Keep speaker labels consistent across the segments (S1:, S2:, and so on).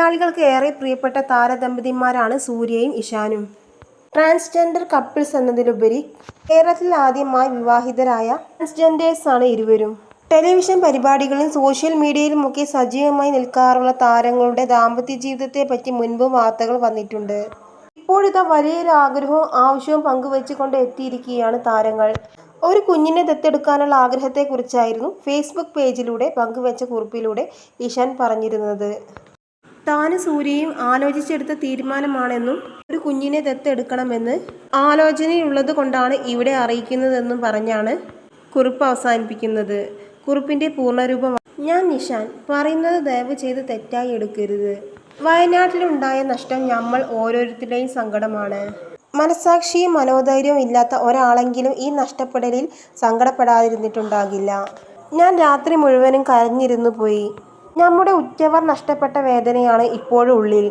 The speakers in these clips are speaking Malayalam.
S1: മലയാളികൾക്ക് ഏറെ പ്രിയപ്പെട്ട താരദമ്പതിമാരാണ് സൂര്യയും ഇഷാനും. ട്രാൻസ്ജെൻഡർ കപ്പിൾസ് എന്നതിലുപരി കേരളത്തിൽ ആദ്യമായി വിവാഹിതരായ ട്രാൻസ്ജെൻഡേഴ്സാണ് ഇരുവരും. ടെലിവിഷൻ പരിപാടികളിലും സോഷ്യൽ മീഡിയയിലുമൊക്കെ സജീവമായി നിൽക്കാറുള്ള താരങ്ങളുടെ ദാമ്പത്യ ജീവിതത്തെ പറ്റി മുൻപും വാർത്തകൾ വന്നിട്ടുണ്ട്. ഇപ്പോഴിതാ വലിയൊരു ആഗ്രഹവും ആവശ്യവും പങ്കുവെച്ചുകൊണ്ട് എത്തിയിരിക്കുകയാണ് താരങ്ങൾ. ഒരു കുഞ്ഞിനെ ദത്തെടുക്കാനുള്ള ആഗ്രഹത്തെക്കുറിച്ചായിരുന്നു ഫേസ്ബുക്ക് പേജിലൂടെ പങ്കുവെച്ച കുറിപ്പിലൂടെ ഇഷാൻ പറഞ്ഞിരുന്നത്. താനും സൂര്യയും ആലോചിച്ചെടുത്ത തീരുമാനമാണെന്നും ഒരു കുഞ്ഞിനെ ദത്തെടുക്കണമെന്ന് ആലോചനയുള്ളത് കൊണ്ടാണ് ഇവിടെ അറിയിക്കുന്നതെന്നും പറഞ്ഞാണ് കുറിപ്പ് അവസാനിപ്പിക്കുന്നത്. കുറിപ്പിന്റെ പൂർണരൂപം ഞാൻ നിഷാൻ പറയുന്നത് ദയവ് ചെയ്ത് തെറ്റായി എടുക്കരുത്. വയനാട്ടിലുണ്ടായ നഷ്ടം നമ്മൾ ഓരോരുത്തരുടെയും സങ്കടമാണ്. മനസാക്ഷിയും മനോധൈര്യവും ഇല്ലാത്ത ഒരാളെങ്കിലും ഈ നഷ്ടപ്പെടലിൽ സങ്കടപ്പെടാതിരുന്നിട്ടുണ്ടാകില്ല. ഞാൻ രാത്രി മുഴുവനും കരഞ്ഞിരുന്നു പോയി. നമ്മുടെ ഉറ്റവർ നഷ്ടപ്പെട്ട വേദനയാണ് ഇപ്പോഴും ഉള്ളിൽ.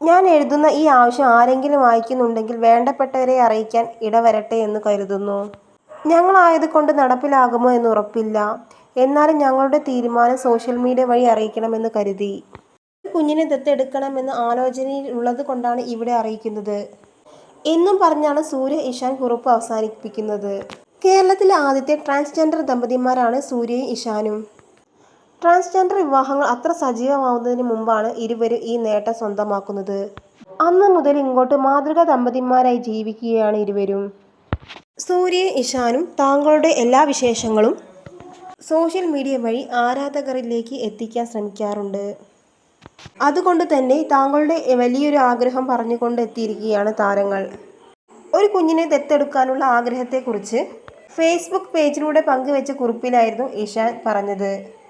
S1: ഞാൻ എഴുതുന്ന ഈ ആവശ്യം ആരെങ്കിലും വായിക്കുന്നുണ്ടെങ്കിൽ വേണ്ടപ്പെട്ടവരെ അറിയിക്കാൻ ഇടവരട്ടെ എന്ന് കരുതുന്നു. ഞങ്ങളായതുകൊണ്ട് നടപ്പിലാകുമോ എന്ന് ഉറപ്പില്ല. എന്നാലും ഞങ്ങളുടെ തീരുമാനം സോഷ്യൽ മീഡിയ വഴി അറിയിക്കണമെന്ന് കരുതി. കുഞ്ഞിനെ ദത്തെടുക്കണമെന്ന് ആലോചനയിൽ ഉള്ളത് കൊണ്ടാണ് ഇവിടെ അറിയിക്കുന്നത്. എന്നും പറഞ്ഞാണ് സൂര്യ ഇഷാൻ കുറിപ്പ് അവസാനിപ്പിക്കുന്നത്. കേരളത്തിലെ ആദ്യത്തെ ട്രാൻസ്ജെൻഡർ ദമ്പതിമാരാണ് സൂര്യയും ഇഷാനും. ട്രാൻസ്ജെൻഡർ വിവാഹങ്ങൾ അത്ര സജീവമാവുന്നതിന് മുമ്പാണ് ഇരുവരും ഈ നേട്ടം സ്വന്തമാക്കുന്നത്. അന്ന് മുതൽ ഇങ്ങോട്ട് മാതൃക ദമ്പതിമാരായി ജീവിക്കുകയാണ് ഇരുവരും. സൂര്യ ഇഷാനും താങ്കളുടെ എല്ലാ വിശേഷങ്ങളും സോഷ്യൽ മീഡിയ വഴി ആരാധകരിലേക്ക് എത്തിക്കാൻ ശ്രമിക്കാറുണ്ട്. അതുകൊണ്ട് തന്നെ താങ്കളുടെ വലിയൊരു ആഗ്രഹം പറഞ്ഞുകൊണ്ട് എത്തിയിരിക്കുകയാണ് താരങ്ങൾ. ഒരു കുഞ്ഞിനെ ദത്തെടുക്കാനുള്ള ആഗ്രഹത്തെക്കുറിച്ച് ഫേസ്ബുക്ക് പേജിലൂടെ പങ്കുവെച്ച കുറിപ്പിലായിരുന്നു ഇഷാൻ പറഞ്ഞത്.